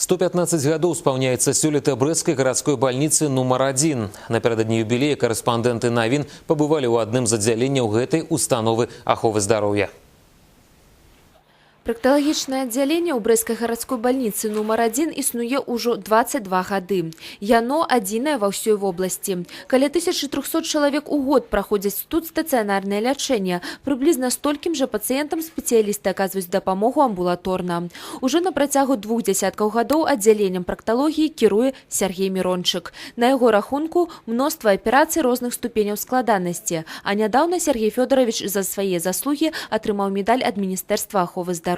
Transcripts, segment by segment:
115 гадоў спаўняецца сёлета брэсцкай гарадской бальніцы нумар адзін. Напярэдадні юбілея корэспандэнты навін пабывалі ў адным з аддзяленняў гэтай установы аховы здароўя. Практалагічнае аддзяленне ў брэскай гарадской бальніцы нумар 1 існуе ўжо 22 гады. Яно адзінае ва ўсёй вобласці. Каля 1300 чалавек у год праходзяць тут стацыянарнае лячэнне. Прыблізна столькім жа пацыентам спецыялісты аказваюць дапамогу амбулаторна. Ужо на працягу двух дзясяткаў гадоў аддзяленнем практалогіі кіруе Сергей Мирончык. На яго рахунку мноства аперацый розных ступеняў складанасці. А нядаўна Сергей Фёдорович за свае заслугі атрымаў медаль ад міністэрства аховы здароўя.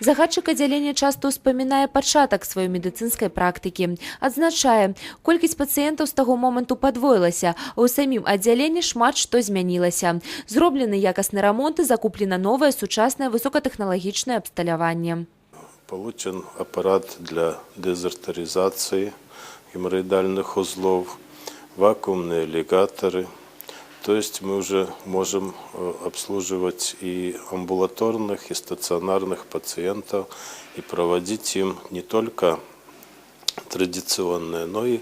Загадчык аддзялення часта ўспамінае пачатак сваёй медыцынскай практыкі. Адзначае, колькасць пацыентаў з таго моманту падвоілася, а ў самім аддзяленні шмат што змянілася. Зроблены якасны рамонт і закуплена новае сучаснае высокатэхналагічнае абсталяванне. Получен аппарат для дезартеризации геморроидальных узлов, вакуумные лигаторы. то есть мы уже можем э, обслуживать и амбулаторных, и стационарных пациентов, и проводить им не только традиционные, но и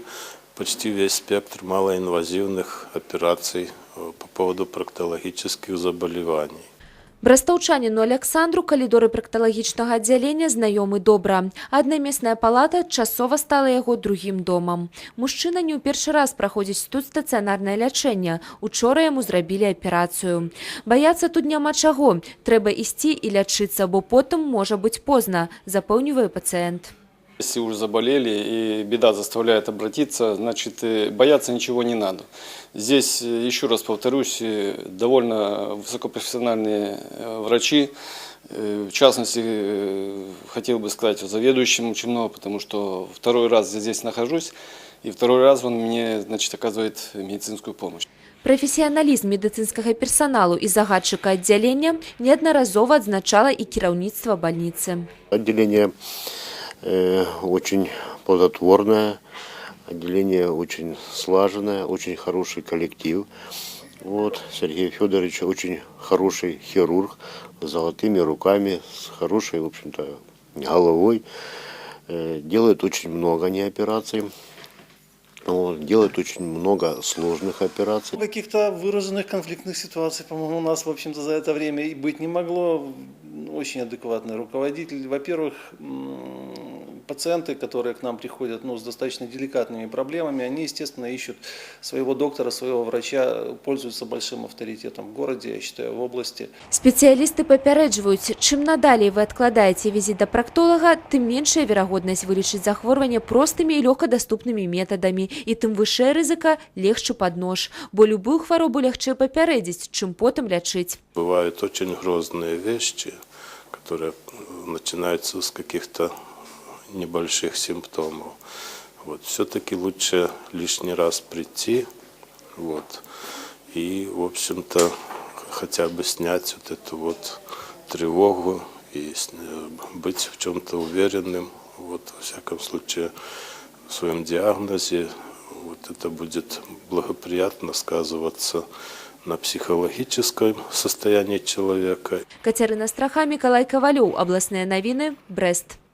почти весь спектр малоинвазивных операций э, по поводу проктологических заболеваний. Брастаўчаніну Александру калідоры практалагічнага аддзялення знаёмы добра. Аднамесная палата часова стала яго другім домам. Мужчына не ў першы раз праходзіць тут стацыянарнае лячэнне. Учора яму зрабілі аперацыю. Баяцца тут няма чаго. Трэба ісці і лячыцца, бо потым можа быць позна, запэўнівае пацыент. Если уже заболели и беда заставляет обратиться, значит э, бояться ничего не надо. Здесь, э, еще раз повторюсь, э, довольно высокопрофессиональные э, врачи. Э, В частности, э, хотел бы сказать о заведующем очень много, потому что второй раз я здесь нахожусь, и второй раз он мне значит, оказывает медицинскую помощь. Прафесіяналізм медыцынскага персаналу і загадчыка аддзялення неаднаразова адзначала і кіраўніцтва бальніцы. Отделение э, очень плодотворное, отделение очень слаженное, очень хороший коллектив. Вот, Сергей Федорович очень хороший хирург, с золотыми руками, с хорошей, в общем-то, головой. Э, делает очень много не операций. Вот, делает очень много сложных операций. Каких-то выраженных конфликтных ситуаций, по-моему, у нас, в общем-то, за это время и быть не могло. Очень адекватный руководитель. Во-первых, пациенты, которые к нам приходят ну, с достаточно деликатными проблемами, они, естественно, ищут своего доктора, своего врача, пользуются большим авторитетом в городе, я считаю, в области. Спецыялісты папярэджваюць, чым надалей вы адкладаеце візіт да практолага, тым меншая верагоднасць вылечыць захворванне простымі і лёгкадаступнымі метадамі, і тым вышэй рызыка легчы пад нож, бо любую хваробу лягчэй папярэдзіць, чым потым лячыць. Бывают очень грозные вещи, которые э, начинаются с каких-то небольших симптомов. Вот. Все-таки лучше лишний раз прийти вот, и, в общем-то, хотя бы снять вот эту вот тревогу и с- э, быть в чем-то уверенным, вот, во всяком случае, в своем диагнозе. Вот это будет благоприятно сказываться на психологическом состоянии человека Кацярына Страха, Мікалай Кавалёў, абласныя навіны, Брэст.